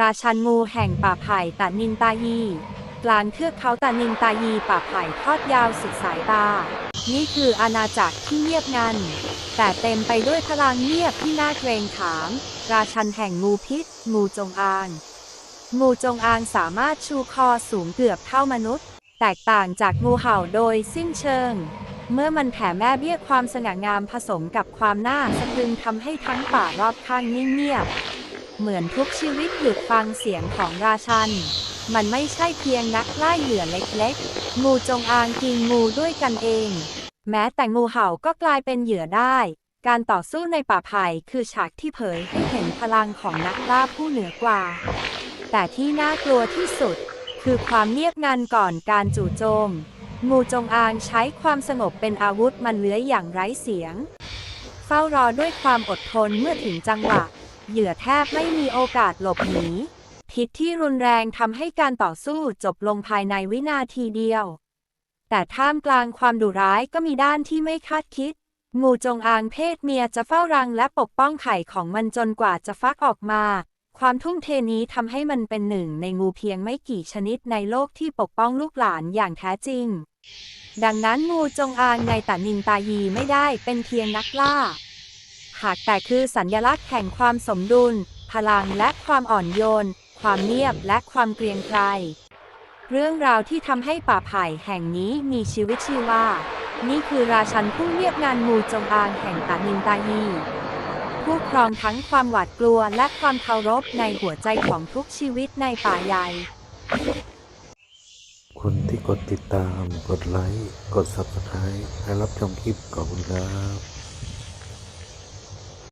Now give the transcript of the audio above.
ราชันงูแห่งป่าไผ่ตานินตายีกลางเทือกเขาตานินตายีป่าไผ่ทอดยาวสุดสายตา นี่คืออาณาจักรที่เงียบงัน แต่เต็มไปด้วยพลังเงียบที่น่าเกรงขาม ราชันแห่งงูพิษ งูจงอาง งูจงอางสามารถชูคอสูงเกือบเท่ามนุษย์ แตกต่างจากงูเห่าโดยสิ้นเชิง เมื่อมันแผ่แม่เบี้ยความสง่างามผสมกับความน่าสะพรึงทำให้ทั้งป่ารอบข้างนิ่งเงียบ เหมือนทุกชีวิตหยุดฟังเสียงของราชัน มันไม่ใช่เพียงนักล่าเหยื่อเล็กๆ งูจงอางกินงูด้วยกันเอง แม้แต่งูเห่าก็กลายเป็นเหยื่อได้ การต่อสู้ในป่าไผ่คือฉากที่เผยให้เห็นพลังของนักล่าผู้เหนือกว่า แต่ที่น่ากลัวที่สุด คือความเงียบงันก่อนการจู่โจม งูจงอางใช้ความสงบเป็นอาวุธมันเลื้อยอย่างไร้เสียง เฝ้ารอด้วยความอดทนเมื่อถึงจังหวะ เหยื่อแทบไม่มีโอกาสหลบหนีพิษที่รุนแรงทำให้การต่อสู้จบลงภายในวินาทีเดียว แต่ท่ามกลางความดุร้ายก็มีด้านที่ไม่คาดคิด งูจงอางเพศเมียจะเฝ้ารังและปกป้องไข่ของมันจนกว่าจะฟักออกมา ความทุ่มเทนี้ทำให้มันเป็นหนึ่งในงูเพียงไม่กี่ชนิดในโลกที่ปกป้องลูกหลานอย่างแท้จริง ดังนั้นงูจงอางในตานินตายีไม่ได้เป็นเพียงนักล่า หากแต่คือสัญญลักษณ์แห่งความสมดุล พลังและความอ่อนโยน ความเงียบและความเกรียงไกรเรื่องราวที่ทำให้ป่าไผ่แห่งนี้มีชีวิตชีวานี่คือราชันผู้เรียบงานงูจงอางแห่งตานินตายีผู้ครองทั้งความหวาดกลัวและความเคารพในหัวใจของทุกชีวิตในป่าใหญ่คนที่กดติดตาม กดไลค์ กด Subscribe และรับชมคลิปขอบคุณครับ